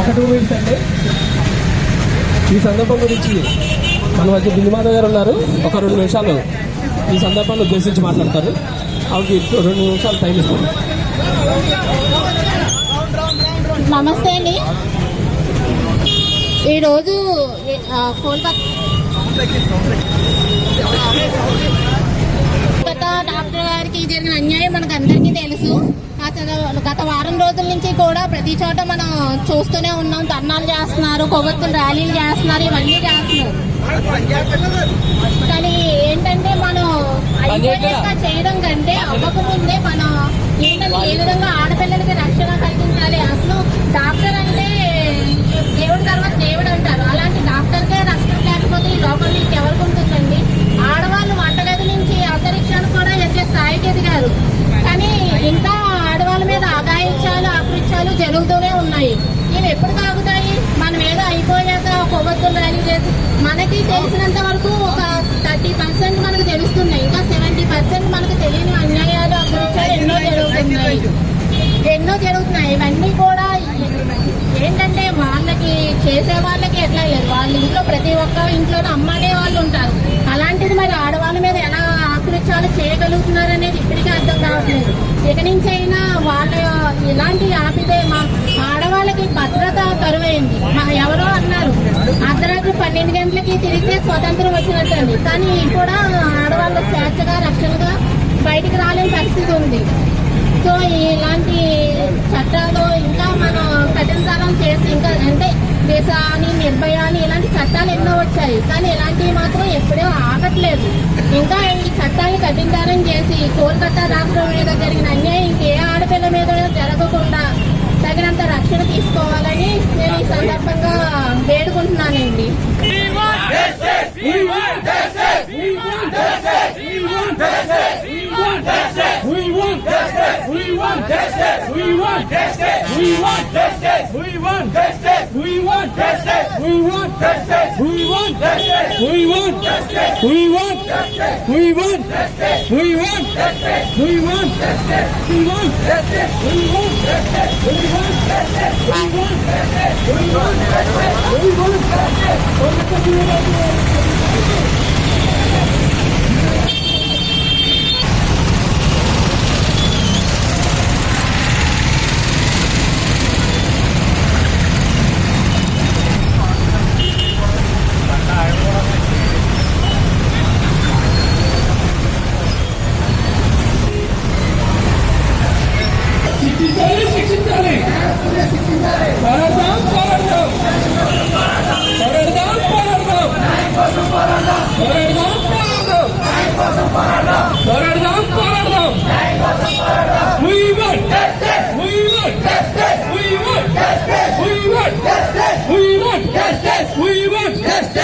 ఒక two minutes అండి. ఈ సందర్భం గురించి మన మధ్య బిందుమాధవ్ గారు ఉన్నారు. ఒక రెండు నిమిషాలు ఈ సందర్భాన్ని ఉద్దేశించి మాట్లాడతారు. ఆవిడకి రెండు నిమిషాలు టైం ఇస్తాను నమస్తే అండి. ఈరోజు కోల్కతా డాక్టర్ గారికి జరిగిన అన్యాయం మనకు అందరికీ తెలుసు. అసలు గత వారం రోజుల నుంచి కూడా ప్రతి చోట మనం చూస్తూనే ఉన్నాం. ధర్నాలు చేస్తున్నారు కొవ్వొత్తులు ర్యాలీలు చేస్తున్నారు ఇవన్నీ చేస్తున్నారు. కానీ ఏంటంటే మనం అయిపోయాక చేయడం కంటే అవ్వకముందే మనం ఏంటంటే ఏ విధంగా ఆడపిల్లలకి రక్షణ కల్పించాలి? అసలు డాక్టర్ ఇవి ఎప్పుడు తాగుతాయి? మనం ఏదో అయిపోయాక కొవ్వొత్తులు రెడీ చేసి మనకి తెలిసినంత వరకు ఒక థర్టీ పర్సెంట్ మనకు తెలుస్తున్నాయి. ఇంకా సెవెంటీ పర్సెంట్ మనకు తెలియని అన్యాయాలు అభివృద్ధి ఎన్నో జరుగుతున్నాయి. ఎన్నో జరుగుతున్నాయి. ఇవన్నీ కూడా ఏంటంటే వాళ్ళకి చేసే వాళ్ళకి ఎట్లా లేదు. వాళ్ళ ఇంట్లో ప్రతి ఒక్క ఇంట్లో అమ్మాడే వాళ్ళు ఉంటారు. అలాంటిది మరి ఆడవాళ్ళ మీద ఎలా ఆకృత్యాలు చేయగలుగుతున్నారు అనేది ఇప్పటికీ అర్థం కావట్లేదు. ఇక నుంచి అయినా వాళ్ళ ఇలాంటి ఆపితే మా కరువైంది మా ఎవరో అన్నారు. అర్ధరాత్రి పన్నెండు గంటలకి తిరిగితే స్వతంత్రం వచ్చినట్టుంది. కానీ కూడా ఆడవాళ్ళు స్వేచ్ఛగా రక్షణగా బయటికి రాలేని పరిస్థితి ఉంది. సో ఇలాంటి చట్టాలు ఇంకా మనం కఠినతరం చేసి ఇంకా అంటే దేశ అని నిర్భయ అని ఇలాంటి చట్టాలు ఎన్నో వచ్చాయి. కానీ ఇలాంటివి మాత్రం ఎప్పుడూ ఆగట్లేదు. ఇంకా ఈ చట్టాన్ని కఠినతరం చేసి కోల్కతా రాష్ట్రం మీద జరిగిన అన్యాయం ఇంకే We want justice. We want justice. We want justice. We want justice. We want justice. We want justice. We want justice. We want justice. We want justice. We want justice. We want justice. We want justice. We want justice. We want justice. We want justice. We want justice. We want justice. Yes yes we want justice.